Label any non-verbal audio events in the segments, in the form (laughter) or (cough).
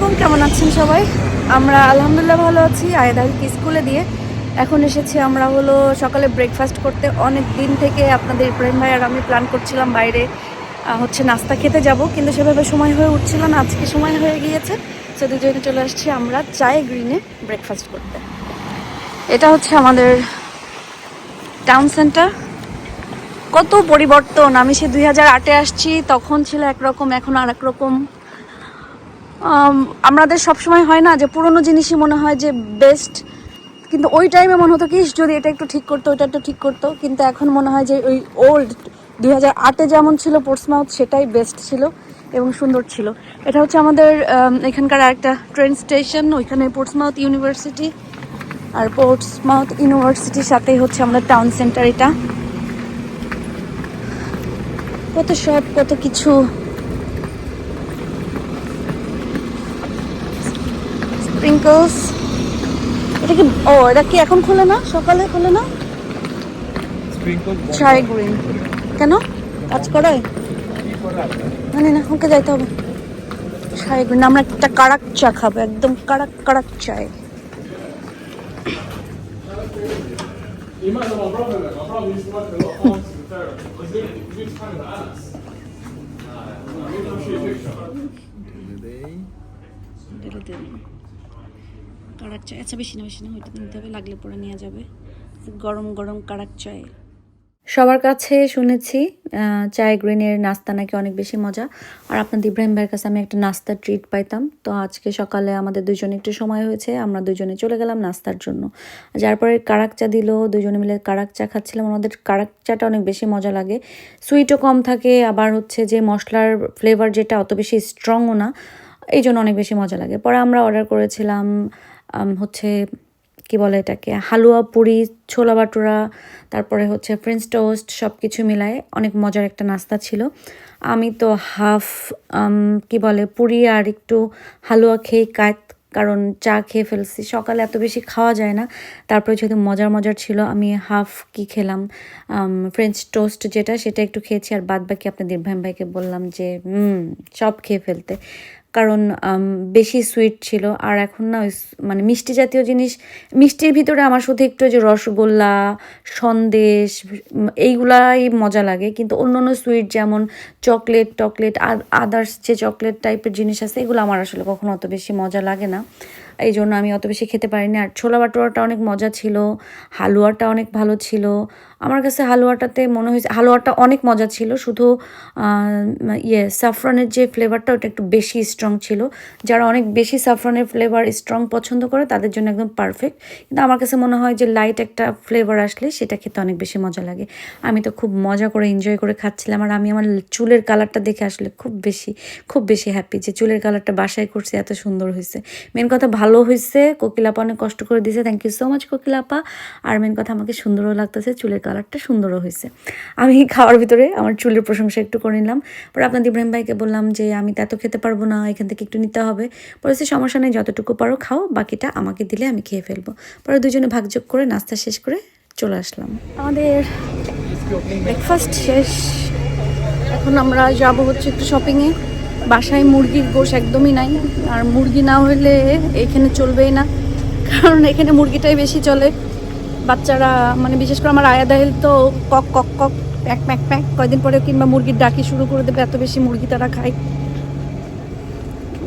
আলাইকুম, কেমন আছেন সবাই? আমরা আলহামদুলিল্লাহ ভালো আছি আয়দাকে স্কুলে দিয়ে। এখন এসেছি আমরা হলো সকালে ব্রেকফাস্ট করতে। অনেক দিন থেকে আপনাদের ইব্রাহিম ভাই আর আমি প্ল্যান করছিলাম বাইরে হচ্ছে নাস্তা খেতে যাব, কিন্তু সেভাবে সময় হয়ে উঠছিল না, আজকে সময় হয়ে গিয়েছে। সো দুজনে চলে আসছি আমরা চায় গ্রিনে ব্রেকফাস্ট করতে। এটা হচ্ছে আমাদের টাউন সেন্টার কত পরিবর্তন, আমি সে দুই হাজার আটে আসছি, তখন ছিল একরকম, এখন আর রকম। আমাদের সবসময় হয় না যে পুরনো জিনিসই মনে হয় যে বেস্ট কিন্তু ওই টাইমে মনে হতো কি, যদি এটা একটু ঠিক করতো ওটা একটু ঠিক করতো, কিন্তু এখন মনে হয় যে ওই ওল্ড দুই হাজার আটে যেমন ছিল পোর্টসমাউথ সেটাই বেস্ট ছিল এবং সুন্দর ছিল। এটা হচ্ছে আমাদের এখানকার একটা ট্রেন স্টেশন ওইখানে পোর্টসমাউথ ইউনিভার্সিটি আর পোর্টসমাউথ ইউনিভার্সিটির সাথেই হচ্ছে আমাদের টাউন সেন্টার এটা। কত সব, কত কিছু স্প্রিঙ্কলস এটা কি ও এটা কি এখন খোলে না? সকালে খোলে না? চাই গ্রিন কেন? কাজ করে জানি না আমাকে যাইতে হবে। চাই গ্রিন আমরা একটা কাড়াক চা খাব একদম কাড়াক কাড়াক চাই You might কাড়াক চাই। আচ্ছা বেশি না বেশি না ওইটা নিতে হবে, লাগলে পরে নেওয়া যাবে। গরম গরম কাড়াক চাই। সবার কাছে শুনেছি চায় গ্রিনের নাস্তা নাকি অনেক বেশি মজা। আর আপনাদের ইব্রাহিম ভাইয়ের কাছে আমি একটা নাস্তার ট্রিট পাইতাম। তো আজকে সকালে আমাদের দুজনে একটু সময় হয়েছে, আমরা দুজনে চলে গেলাম নাস্তার জন্য। যার পরে কারাক চা দিল, দুজনে মিলে কারাক চা খাচ্ছিলাম। আমাদের কারাক চাটা অনেক বেশি মজা লাগে। সুইটও কম থাকে, আবার হচ্ছে যে মশলার ফ্লেভার যেটা অত বেশি স্ট্রংও না, এই জন্য অনেক বেশি মজা লাগে। পরে আমরা অর্ডার করেছিলাম হচ্ছে, কি বলে এটাকে, হালুয়া, পুরি, ছোলা বাটুরা, তারপরে হচ্ছে ফ্রেঞ্চ টোস্ট সব কিছু মিলায়ে অনেক মজার একটা নাস্তা ছিল। আমি তো হাফ কি বলে, পুরি আর একটু হালুয়া খেয়ে কাত, কারণ চা খেয়ে ফেলছি। সকালে এত বেশি খাওয়া যায় না, তারপরে যেহেতু মজার মজার ছিল, আমি হাফ কি খেলাম? ফ্রেঞ্চ টোস্ট যেটা, সেটা একটু খেয়েছি। আর বাদ বাকি আপনাদের ভাই ভাইকে বললাম যে সব খেয়ে ফেলতে। কারণ বেশি সুইট ছিল। আর এখন না ওই মানে মিষ্টি জাতীয় জিনিস, মিষ্টির ভিতরে আমার শুধু একটু যে রসগোল্লা, সন্দেশ এইগুলাই মজা লাগে। কিন্তু অন্য অন্য সুইট যেমন চকলেট টকলেট আদার্স যে চকলেট টাইপের জিনিস আছে, এগুলো আমার আসলে কখনো অত বেশি মজা লাগে না। এই জন্য আমি অত বেশি খেতে পারিনি। আর ছোলা বাটোয়াটা অনেক মজা ছিল, হালুয়াটা অনেক ভালো ছিল। আমার কাছে হালুয়াটাতে মনে হয়েছে, হালুয়াটা অনেক মজা ছিল, শুধু ইয়ে সাফরানের যে ফ্লেভারটা ওটা একটু বেশি স্ট্রং ছিল। যারা অনেক বেশি সাফরানের ফ্লেভার স্ট্রং পছন্দ করে, তাদের জন্য একদম পারফেক্ট কিন্তু আমার কাছে মনে হয় যে লাইট একটা ফ্লেভার আসলে সেটা খেতে অনেক বেশি মজা লাগে। আমি তো খুব মজা করে এনজয় করে খাচ্ছিলাম, আর আমি আমার চুলের কালারটা দেখে আসলে খুব বেশি খুব বেশি হ্যাপি যে চুলের কালারটা বাসায় করছে, এত সুন্দর হয়েছে। মেন কথা ভালো হয়েছে, কোকিলাপা অনেক কষ্ট করে দিয়েছে থ্যাংক ইউ সো মাচ কোকিলাপা। আর মেন কথা আমাকে সুন্দরও লাগতেছে, চুলের কালারটা সুন্দরও হয়েছে। আমি খাওয়ার ভিতরে আমার চুলের প্রশংসা একটু করে নিলাম। পরে আপনাদের ইব্রাহিম ভাইকে বললাম যে, আমি তো এত খেতে পারব না, এখান থেকে একটু নিতে হবে। পরে সে সমস্যা নেই, যতটুকু পারো খাও, বাকিটা আমাকে দিলে আমি খেয়ে ফেলব। পরে দুজনে ভাগযোগ করে নাস্তা শেষ করে চলে আসলাম। আমাদের ব্রেকফাস্ট শেষ। এখন আমরা যাব হচ্ছে একটু শপিংয়ে বাসায় মুরগির গোশ একদমই নাই। আর মুরগি না হলে এখানে চলবেই না। কারণ এখানে মুরগিটাই বেশি চলে। বাচ্চারা মানে বিশেষ করে আমার আয়া দাহিল তো কক কক কক, প্যাক প্যাক প্যাক, কয়দিন পরে কিংবা মুরগির ডাকি শুরু করে দেবে, এত বেশি মুরগি তারা খায়।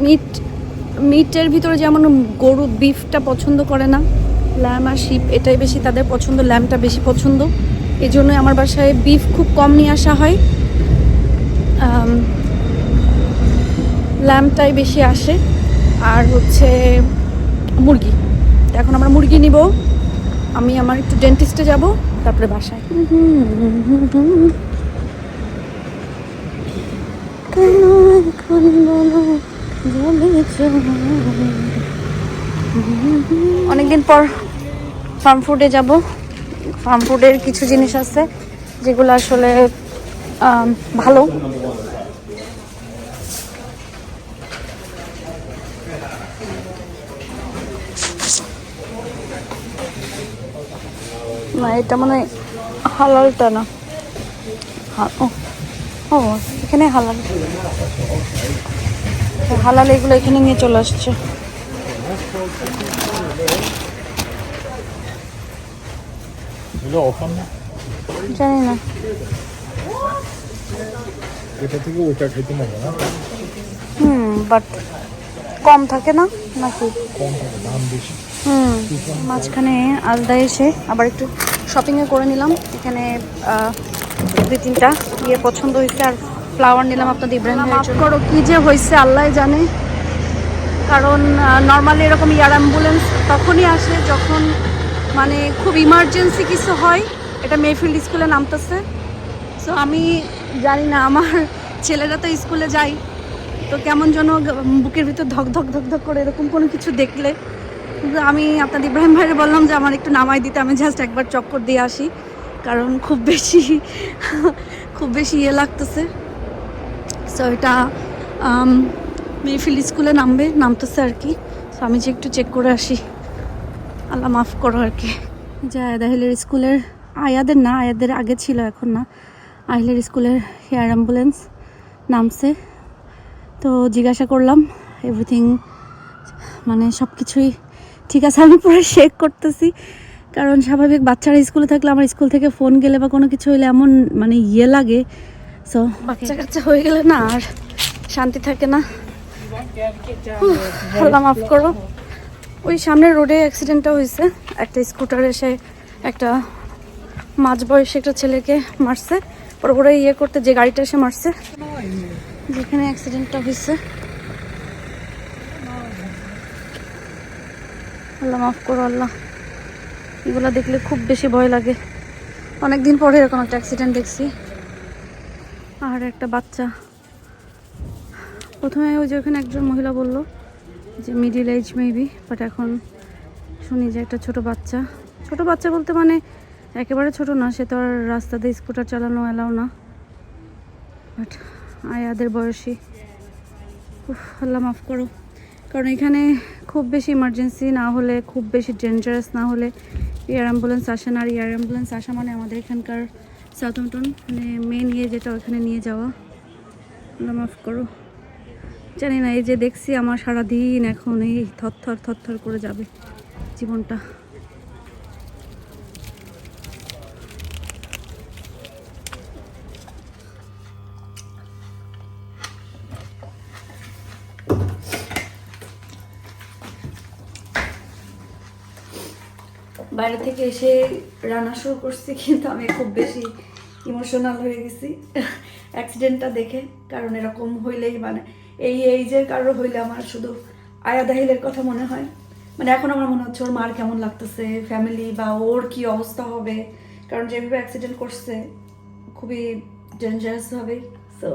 মিট, মিটের ভিতরে যেমন গরু বিফটা পছন্দ করে না, ল্যাম আর শিপ এটাই বেশি তাদের পছন্দ, ল্যামটা বেশি পছন্দ। এই জন্যই আমার বাসায় বিফ খুব কম নিয়ে আসা হয়। ল্যাম্পটাই বেশি আসে। আর হচ্ছে মুরগি। এখন আমরা মুরগি নিব। আমি আমার একটু ডেন্টিস্টে যাব, তারপরে বাসায়। অনেকদিন পর ফার্ম ফুডে যাব। ফার্ম ফুডের কিছু জিনিস আছে, যেগুলো আসলে ভালো। না এটা মানে হালালটা না। ও এখানে হালাল। হালাল এগুলো এখানে নিয়ে চলে আসছে। জানি না। এটা থেকে ওটা খেতে না? হুম বাট কম থাকে না নাকি? কম থাকে দাম বেশি। হুম মাঝখানে আলাদা এসে আবার একটু শপিংও করে নিলাম। এখানে দুই তিনটা ইয়ে পছন্দ হয়েছে আর ফ্লাওয়ার নিলাম আপনাদের ইব্রাহিম করো কি যে হয়েছে আল্লাহ জানে। কারণ নর্মালি এরকম এয়ার অ্যাম্বুলেন্স তখনই আসে যখন মানে খুব ইমার্জেন্সি কিছু হয়। এটা মেফিল্ড স্কুলে নামতেছে। সো আমি জানি না আমার ছেলেরা তো স্কুলে যায়। তো কেমন যেন বুকের ভিতর ধক ধক ধক ধক করে এরকম কোনো কিছু দেখলে আমি আপনাদের ইব্রাহিম ভাইরে বললাম যে আমার একটু নামাই দিতে, আমি জাস্ট একবার চক্কর দিয়ে আসি, কারণ খুব বেশি খুব বেশি ইয়ে লাগতেছে। সো এটা মেফিল স্কুলে নামবে, নামতেছে আর কি। সো আমি যে একটু চেক করে আসি। আল্লাহ মাফ করো আর কি। যে আয়াদা হিলের স্কুলের, আয়াদের না, আয়াদের আগে ছিল, এখন না। আহিলের স্কুলের হেয়ার অ্যাম্বুলেন্স নামছে। তো জিজ্ঞাসা করলাম এভরিথিং মানে সব কিছুই ঠিক আছে আমি পুরো শেক করতেছি। কারণ স্বাভাবিক বাচ্চারা স্কুলে থাকলে আমার স্কুল থেকে ফোন গেলে বা কোনো কিছু হইলে এমন মানে ইয়ে লাগে। সো বাচ্চা কাচ্চা হয়ে গেলে না আর শান্তি থাকে না। (laughs) আল্লাহ মাফ করো। ওই সামনের রোডে অ্যাক্সিডেন্টটা হয়েছে একটা স্কুটার এসে একটা মাঝ বয়সে একটা ছেলেকে মারছে। পরে ওরা ইয়ে করতে যে গাড়িটা এসে মারছে। যেখানে অ্যাক্সিডেন্টটা হয়েছে আল্লাহ মাফ করো, আল্লাহ। এগুলো দেখলে খুব বেশি ভয় লাগে। অনেকদিন পরে এরকম একটা অ্যাক্সিডেন্ট দেখছি। আর একটা বাচ্চা। প্রথমে ওই যে ওখানে একজন মহিলা বলল যে মিডিল এজ মেবি বাট এখন শুনি যে একটা ছোট বাচ্চা। ছোট বাচ্চা বলতে মানে একেবারে ছোট না, সে তো আর রাস্তাতে স্কুটার চালানো এলাও না। বাট আয়াদের বয়সী। আল্লাহ মাফ করো। কারণ এখানে খুব বেশি ইমার্জেন্সি না হলে, খুব বেশি ডেঞ্জারাস না হলে এয়ার অ্যাম্বুলেন্স আসে না। আর এয়ার অ্যাম্বুলেন্স আসা মানে আমাদের এখানকার সাউথম্পটন মানে মেন ইয়ে যেটা, ওখানে নিয়ে যাওয়া। আল্লাহ মাফ করো। জানি না, এই যে দেখছি, আমার সারাদিন এখন এই থরথর থরথর করে যাবে জীবনটা। বাইরে থেকে এসে রান্না শুরু করছি, কিন্তু আমি খুব বেশি ইমোশনাল হয়ে গেছি। অ্যাক্সিডেন্টটা দেখে, কারণ এরকম হইলেই মানে এই এই যে কারও হইলে আমার শুধু আয়া দাহিলের কথা মনে হয়। মানে এখন আমার মনে হচ্ছে ওর মার কেমন লাগতেছে ফ্যামিলি বা ওর কি অবস্থা হবে? কারণ যেভাবে অ্যাক্সিডেন্ট করছে, খুবই ডেঞ্জারাস হবে। সো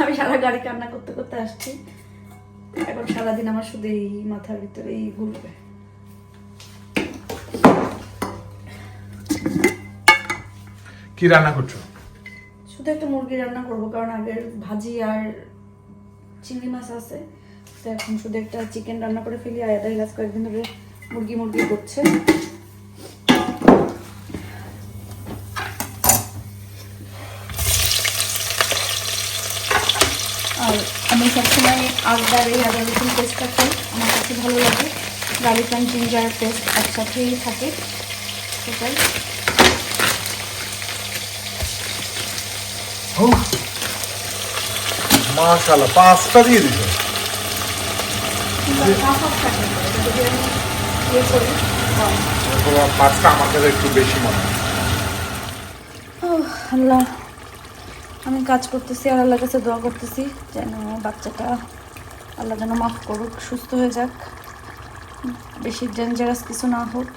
আমি সারা গাড়ি কান্না করতে করতে আসছি। এখন সারাদিন আমার শুধু এই মাথার ভিতরে এই ঘুরবে। কি রান্না করছ? শুধু একটা মুরগি রান্না করব, কারণ আগের ভাজি আর চিংড়ি মাছ আছে। তো এখন শুধু একটা চিকেন রান্না করে ফেলি আয়াদা গাছ কয়েকদিন ধরে মুরগি মুরগি করছে। আর আমি সবসময় আগদার এই আদা রসুন পেস্টটা খাই, আমার কাছে ভালো লাগে। গার্লিক অ্যান্ড জিঞ্জার পেস্ট একসাথেই থাকে। সেটাই। মাশাআল্লাহ, পাঁচটা দিয়ে দিছো একটু বেশি আল্লাহ। আমি কাজ করতেছি আর আল্লাহর কাছে দোয়া করতেছি, যেন বাচ্চাটা আল্লাহ যেন মাফ করুক, সুস্থ হয়ে যাক। বেশি ডেঞ্জারাস কিছু না হোক।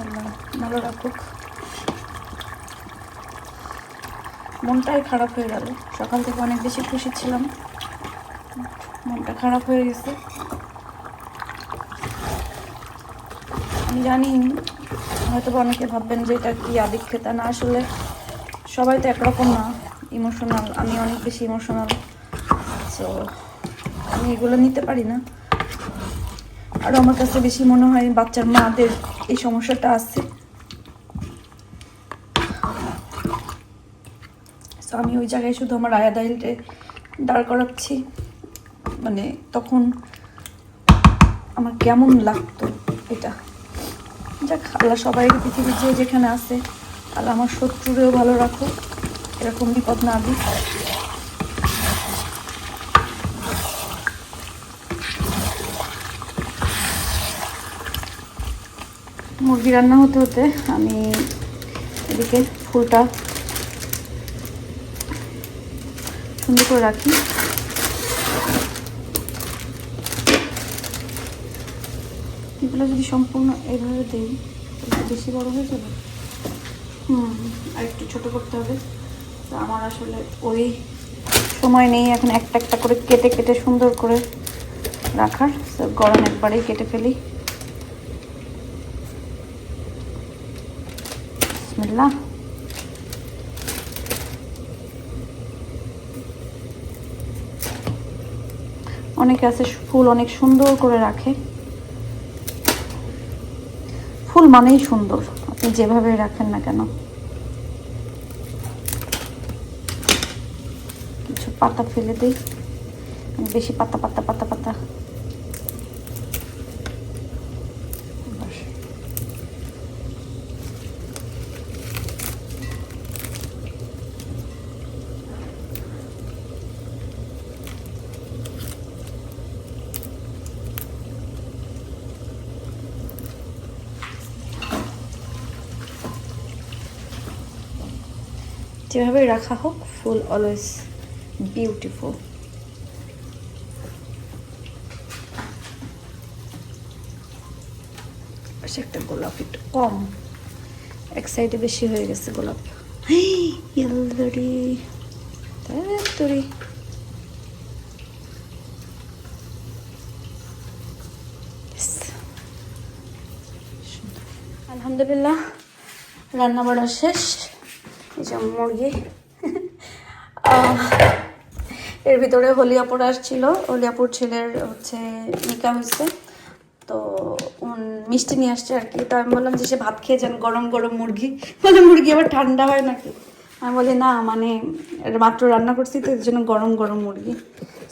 আল্লাহ ভালো রাখুক। মনটাই খারাপ হয়ে গেল। সকাল থেকে অনেক বেশি খুশি ছিলাম। মনটা খারাপ হয়ে গেছে। আমি জানি হয়তো অনেকে ভাববেন যে এটা কি আদিক্ষেতা? না, আসলে সবাই তো একরকম না ইমোশনাল আমি অনেক বেশি ইমোশনাল সো আমি এগুলো নিতে পারি না। আর আমার কাছে বেশি মনে হয় বাচ্চার মাদের এই সমস্যাটা আছে। আমি ওই জায়গায় শুধু আমার আয়াদাইলটে দাঁড় করাচ্ছি। মানে তখন আমার কেমন লাগতো এটা। যাক, আল্লাহ সবাই পৃথিবীর যে যেখানে আছে, আল্লাহ আমার শত্রুরেও ভালো রাখো এরকম বিপদ না দিই মুরগি রান্না হতে হতে আমি এদিকে ফুলটা সুন্দর করে রাখি। এগুলো যদি সম্পূর্ণ এইভাবে দিই বেশি বড় হয়ে যাবে? হুম, আর একটু ছোটো করতে হবে। আমার আসলে ওই সময় নেই এখন একটা একটা করে কেটে কেটে সুন্দর করে রাখার। তো গরম একবারেই কেটে ফেলি। বিসমিল্লাহ। অনেকে আছে ফুল অনেক সুন্দর করে রাখে। ফুল মানেই সুন্দর, আপনি যেভাবে রাখেন না কেন। কিছু পাতা ফেলে দিই। বেশি পাতা পাতা পাতা পাতা যেভাবে রাখা হোক, ফুল অলওয়েজ বিউটিফুল একটা গোলাপ একটু কম। এক সাইডে বেশি হয়ে গেছে গোলাপ. (gasps) সুন্দর। আলহামদুলিল্লাহ রান্না বাড়া শেষ। মুরগি। এর ভিতরে হলিয়াপুর আসছিল। হলিয়াপুর ছেলের হচ্ছে নিকা হয়েছে। তো মিষ্টি নিয়ে আসছে আর কি। তো আমি বললাম যে সে ভাত খেয়ে যান, গরম গরম মুরগি। মানে মুরগি আবার ঠান্ডা হয় নাকি? আমি বলি, না মানে মাত্র রান্না করছি, তো এর জন্য গরম গরম মুরগি।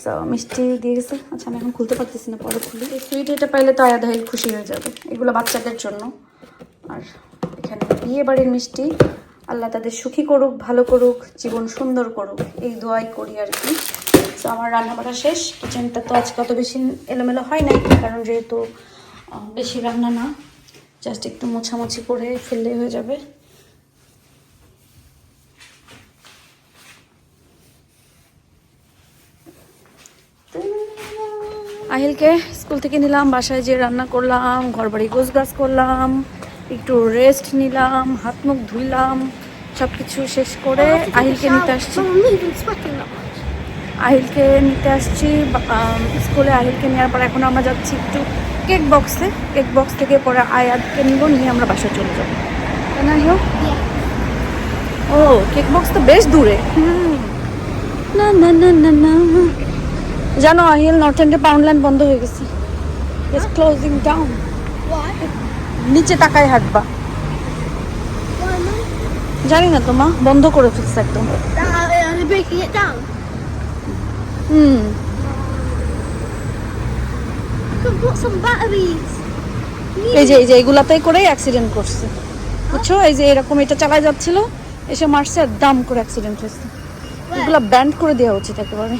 তো মিষ্টি দিয়ে গেছে। আচ্ছা আমি এখন খুলতে পারতেছি না, পরে খুলি। এই সুইট এটা পাইলে তো হাইল খুশি হয়ে যাবে। এগুলো বাচ্চাদের জন্য। আর এখানে বিয়ে বাড়ির মিষ্টি। আল্লাহ তাদের সুখী করুক, ভালো করুক, জীবন সুন্দর করুক। এই দোয়াই করি আর কি। তো আমার রান্না বাড়া শেষ। কিচেনটা তো আজকে অত বেশি এলোমেলো হয় নাই, কারণ যেহেতু বেশি রান্না না জাস্ট একটু মোছামুছি করে ফেললেই হয়ে যাবে। আহিলকে স্কুল থেকে নিলাম, বাসায় যে রান্না করলাম, ঘরবাড়ি গোছ গাছ করলাম। একটু রেস্ট নিলাম হাত মুখ ধুইলাম সব কিছু শেষ করে আহিলকে নিতে আসছি. আহিলকে নিতে আসছি স্কুলে আহিলকে নেওয়ার পর এখন আমরা যাচ্ছি একটু কেক বক্সে কেক বক্স থেকে পরে আয়াতকে নিব নিয়ে আমরা বাসায় চলে যাব। তাই না আহিল? ও কেক বক্স তো বেশ দূরে। না না না না না। জানো আহিল নর্থ এন্ডে পাউন্ডল্যান্ড বন্ধ হয়ে গেছে। Closing down? নিচে তাকায় হাঁটবা। জানি না তোমা বন্ধ করে ফেলছে একদম? হুম. এই যে এই যে এগুলাতেই করেই অ্যাক্সিডেন্ট করছে। বুঝছ? এই যে এরকম এটা চালায় যাচ্ছিল এসে মারছে আর দাম করে অ্যাক্সিডেন্ট হয়েছে। এগুলা ব্যান্ড করে দেওয়া উচিত একেবারে।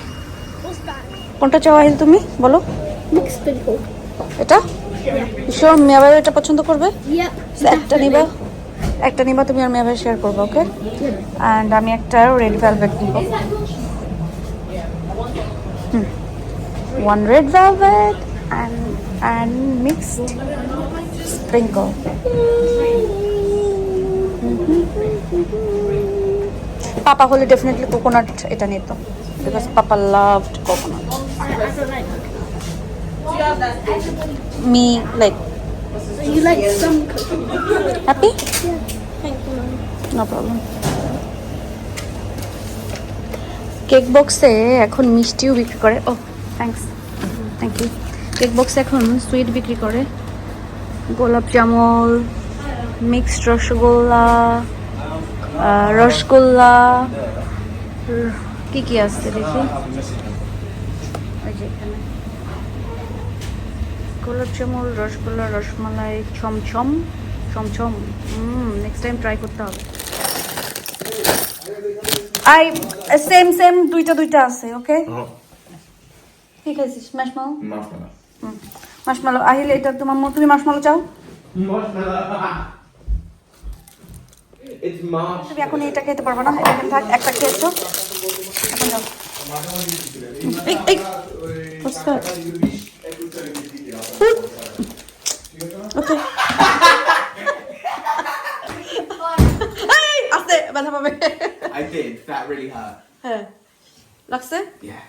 কোনটা চাওয়া তুমি? বলো। এটা? ঈশ্বর মেয়া ভাই এটা পছন্দ করবে? একটা নিবা। একটা নিবা তুমি আর মেয়া ভাই শেয়ার করবে ওকে অ্যান্ড আমি একটা রেড ভেলভেট নিব। One red velvet and and mixed sprinkle papa হলে ডেফিনেটলি কোকোনাট এটা নিত। Because papa loved coconut I like So you like some cooking? Happy Yeah. Thank you, Mum. No problem cake বক্সে এখন মিষ্টিও বিক্রি করে। ও থ্যাঙ্কস থ্যাংক ইউ কেক বক্সে এখন সুইট বিক্রি করে। গোলাপ জামুল মিক্সড রসগোল্লা রসগোল্লা কি কি আসছে দেখি? ওই যে এখানে। গোলাপ জামুন রসগোল্লা রসমালাই ছমছম ছমছম। হুম নেক্সট টাইম ট্রাই করতে হবে। আই সেম সেম দুইটা দুইটা আছে ওকে কি খাইছিস? মাসমাল মাসমালো আহিলে এটা তোমার তুমি মাসমালো চাও? তুমি এখন এটা খেতে পারবে না এটা এখানে থাক একটা খেয়েছো। এখন যাও এই এই What's that? ওকে এই আস্তে ব্যথা পাবে I did. That really hurt. হ্যাঁ লাগছে Yeah.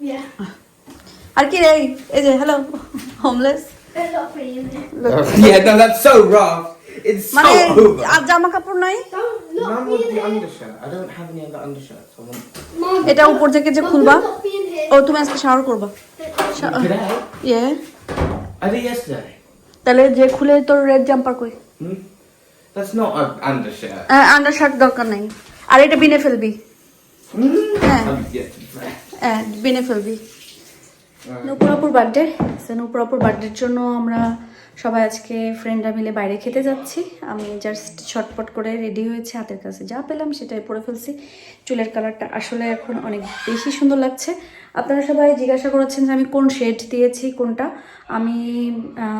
Yeah. আর কি রে এই যে hello homeless not pretty there. yeah, no, that's so rough. It's so মানে over. আর জামা কাপড় নাই Don't look Mum me with in the here. undershirt. I don't have any other undershirts. I want Mom. এটা উপর থেকে যে Mom, খুলবা not be in here. ও তুমি আজকে শাওয়ার করবা today. ইয়ে I did yesterday. তাহলে যে খুলে তোর রেড জাম্পার কই Hmm? That's not an undershirt. Undershirt দরকার নাই। আর এটা বিনে ফেলবি। হ্যাঁ। Fair. হ্যাঁ বিনে ফেলবি। নূপুরাপুর বার্থডে নূপুরাপুর বার্থডের জন্য আমরা সবাই আজকে ফ্রেন্ডরা মিলে বাইরে খেতে যাচ্ছি। আমি জাস্ট ছটপট করে রেডি হয়েছে। হাতের কাছে যা পেলাম সেটাই পরে ফেলছি। চুলের কালারটা আসলে এখন অনেক বেশি সুন্দর লাগছে। আপনারা সবাই জিজ্ঞাসা করেছেন যে আমি কোন শেড দিয়েছি, কোনটা। আমি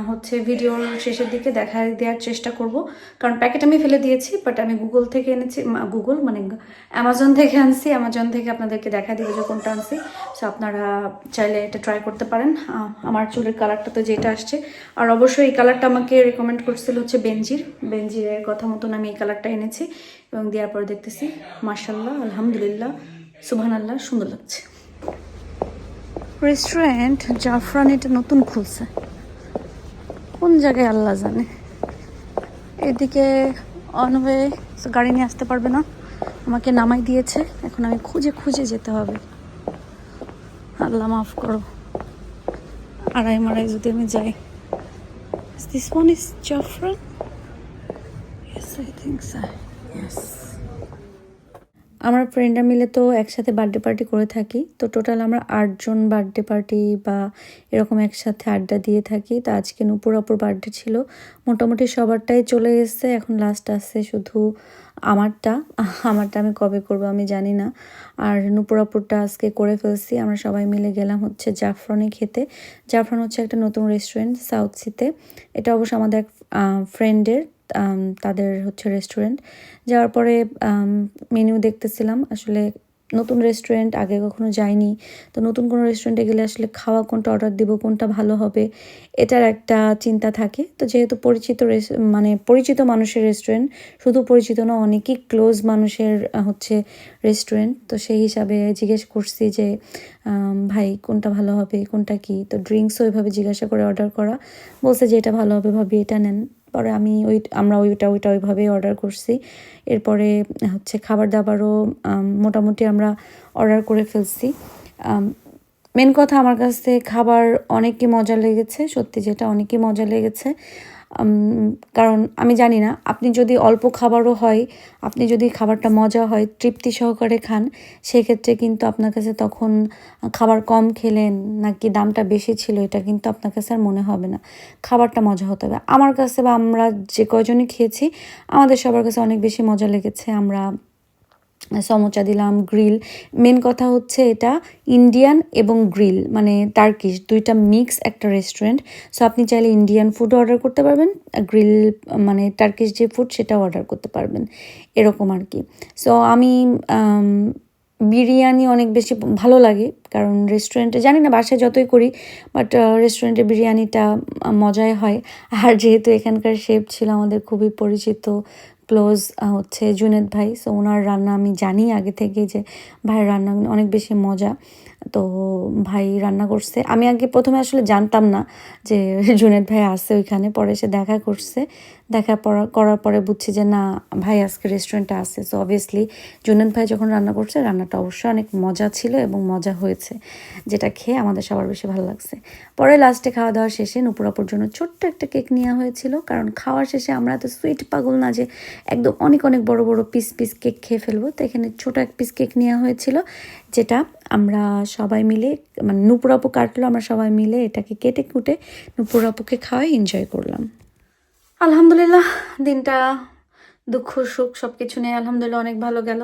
হচ্ছে ভিডিওর শেষের দিকে দেখা দেওয়ার চেষ্টা করব। কারণ প্যাকেট আমি ফেলে দিয়েছি বাট আমি গুগল থেকে এনেছি গুগল মানে অ্যামাজন থেকে আনছি। অ্যামাজন থেকে আপনাদেরকে দেখা দিবে যে কোনটা আনছি। সো আপনারা চাইলে এটা ট্রাই করতে পারেন। আমার চুলের কালারটা তো যেটা আসছে। আর অবশ্যই এই কালারটা আমাকে রেকমেন্ড করছিল হচ্ছে বেঞ্জির বেনজিরের কথা মতন আমি এই কালারটা এনেছি এবং দেওয়ার পরে দেখতেছি মার্শাল্লাহ আলহামদুলিল্লাহ সুবহান আল্লাহ সুন্দর লাগছে। রেস্টুরেন্ট জাফরান এটা নতুন খুলছে। কোন জায়গায় আল্লাহ জানে? এদিকে অনওয়ে গাড়ি নিয়ে আসতে পারবে না। আমাকে নামাই দিয়েছে। এখন আমি খুঁজে খুঁজে যেতে হবে। আল্লাহ মাফ করো। আড়াই মারাই যদি আমি যাই। দিস ওয়ান ইজ জাফরান Yes, I think so. Yes. আমরা ফ্রেন্ডরা মিলে তো একসাথে বার্থডে পার্টি করে থাকি। তো টোটাল আমরা আটজন বার্থডে পার্টি বা এরকম একসাথে আড্ডা দিয়ে থাকি। তো আজকে নূপুর অপর বার্থডে ছিল। মোটামুটি সবারটাই চলে এসেছে। এখন লাস্ট আসছে শুধু আমারটা। আমারটা আমি কবে করব আমি জানি না। আর নূপুর অপরটা আজকে করে ফেলছি। আমরা সবাই মিলে গেলাম হচ্ছে জাফরনে খেতে। জাফরন হচ্ছে একটা নতুন রেস্টুরেন্ট সাউথ সিতে এটা অবশ্য আমাদের এক ফ্রেন্ডের তাদের হচ্ছে রেস্টুরেন্ট যাওয়ার পরে মেনু দেখতেছিলাম। আসলে নতুন রেস্টুরেন্ট আগে কখনো যাইনি। তো নতুন কোনো রেস্টুরেন্টে গেলে আসলে খাওয়া কোনটা অর্ডার দিব, কোনটা ভালো হবে, এটার একটা চিন্তা থাকে। তো যেহেতু পরিচিত মানে পরিচিত মানুষের রেস্টুরেন্ট শুধু পরিচিত না, অনেকই ক্লোজ মানুষের হচ্ছে রেস্টুরেন্ট তো সেই হিসাবে জিজ্ঞেস করছি যে ভাই, কোনটা ভালো হবে, কোনটা কি? তো ড্রিঙ্কস ওইভাবে জিজ্ঞাসা করে অর্ডার করা। বলছে যে, এটা ভালো হবে ভাবি, এটা নেন। পরে আমি ওই, আমরা ওইটা ওইটা ওইভাবেই অর্ডার করছি। এরপরে হচ্ছে খাবার দাবারও মোটামুটি আমরা অর্ডার করে ফেলছি। মেন কথা আমার কাছে খাবার অনেকই মজা লেগেছে, সত্যি যেটা অনেকই মজা লেগেছে। কারণ আমি জানি না, আপনি যদি অল্প খাবারও হয়, আপনি যদি খাবারটা মজা হয়, তৃপ্তি সহকারে খান, সেক্ষেত্রে কিন্তু আপনার কাছে তখন খাবার কম খেলেন নাকি দামটা বেশি ছিল, এটা কিন্তু আপনার কাছে আর মনে হবে না। খাবারটা মজা হতে হবে। আমার কাছে বা আমরা যে কয়জনই খেয়েছি, আমাদের সবার কাছে অনেক বেশি মজা লেগেছে, আমরা সমোচা দিলাম, গ্রিল। মেন কথা হচ্ছে এটা ইন্ডিয়ান এবং গ্রিল মানে টার্কিশ দুইটা মিক্স একটা রেস্টুরেন্ট সো আপনি চাইলে ইন্ডিয়ান ফুড অর্ডার করতে পারবেন, গ্রিল মানে টার্কিশ যে ফুড সেটাও অর্ডার করতে পারবেন, এরকম আর কি। সো আমি বিরিয়ানি অনেক বেশি ভালো লাগে, কারণ রেস্টুরেন্টে জানি না বাসায় যতই করি বাট রেস্টুরেন্টে বিরিয়ানিটা মজাই হয়। আর যেহেতু এখানকার শেফ ছিল আমাদের খুবই পরিচিত ক্লোজ হচ্ছে জুনেদ ভাই। সো ওনার রান্না আমি জানি আগে থেকে যে ভাইয়ের রান্না অনেক বেশি মজা। তো ভাই রান্না করছে। আমি আগে প্রথমে আসলে জানতাম না যে (laughs) জুনেদ ভাই আসছে ওইখানে। পরে এসে দেখা করছে। দেখা পড়া, করার পরে বুঝছি যে না, ভাই আজকে রেস্টুরেন্টে আসছে সো অবভিয়াসলি জুনেদ ভাই যখন রান্না করছে, রান্নাটা অবশ্যই অনেক মজা ছিল এবং মজা হয়েছে। যেটা খেয়ে আমাদের সবার বেশি ভালো লাগছে। পরে লাস্টে খাওয়া দাওয়া শেষে নুপুরাপুর জন্য ছোট্ট একটা কেক নেওয়া হয়েছিল। কারণ খাওয়ার শেষে আমরা তো সুইট পাগল না যে একদম অনেক অনেক বড় বড় পিস পিস কেক খেয়ে ফেলব। তো এখানে ছোট এক পিস কেক নেওয়া হয়েছিল, যেটা আমরা সবাই মিলে মানে নুপুর নুপুরাপু কাটলো, আমরা সবাই মিলে এটাকে কেটে কুটে নুপুর নুপুরাপুকে খাওয়াই এনজয় করলাম। আলহামদুলিল্লাহ, দিনটা দুঃখ, সুখ সব কিছু নিয়ে আলহামদুলিল্লাহ অনেক ভালো গেল।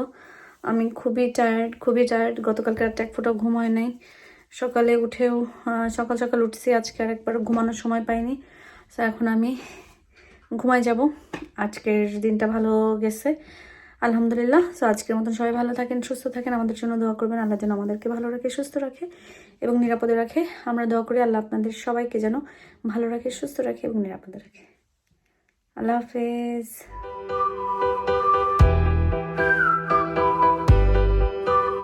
আমি খুবই টায়ার্ড খুবই টায়ার্ড গতকালকে রাতে এক ফোঁটা ঘুম হয় নাই। সকালে উঠেও সকাল সকাল উঠছি, আজকে আর একবার ঘুমানোর সময় পাইনি। তো এখন আমি ঘুমাই যাব। আজকের দিনটা ভালো গেছে। আলহামদুলিল্লাহ। সো আজকের মতন সবাই ভালো থাকেন, সুস্থ থাকেন। আমাদের জন্য দোয়া করবেন। আল্লাহ যেন আমাদেরকে ভালো রাখে, সুস্থ রাখে এবং নিরাপদে রাখে। আমরা দোয়া করি আল্লাহ আপনাদের সবাইকে যেন ভালো রাখে, সুস্থ রাখে এবং নিরাপদে রাখে। আল্লাহ হাফেজ।